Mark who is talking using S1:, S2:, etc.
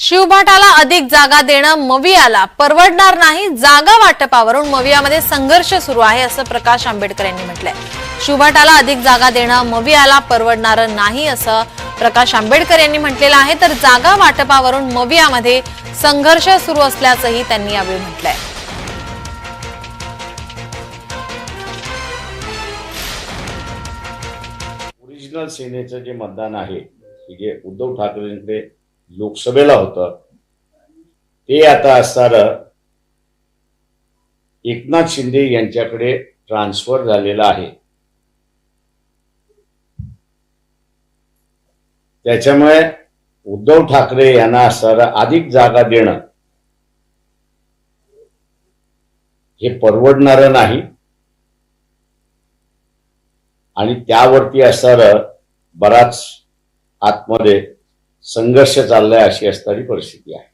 S1: शिवभाटाला अधिक जागा देणं मवियाला परवडणार नाही जागा वाटपावरून मवियामध्ये संघर्ष सुरू आहे असं प्रकाश आंबेडकर यांनी म्हटलंय. शिवभाटाला अधिक जागा देणं मवियाला परवडणार नाही असं प्रकाश आंबेडकर यांनी म्हटलेलं आहे. तर जागा वाटपावरून मवियामध्ये संघर्ष सुरू असल्याचंही त्यांनी यावेळी म्हटलंय.
S2: ओरिजिनल सेनेचं जे मतदान आहे जे उद्धव ठाकरेंकडे लोकसभेला होतं. ते आता असणार एकनाथ शिंदे यांच्याकडे ट्रान्सफर झालेला आहे. त्याच्यामुळे उद्धव ठाकरे यांना असणारा अधिक जागा देणं हे परवडणारं नाही. आणि त्यावरती असणारं बराच आतमध्ये संघर्ष चाललाय अशी असणारी परिस्थिती आहे.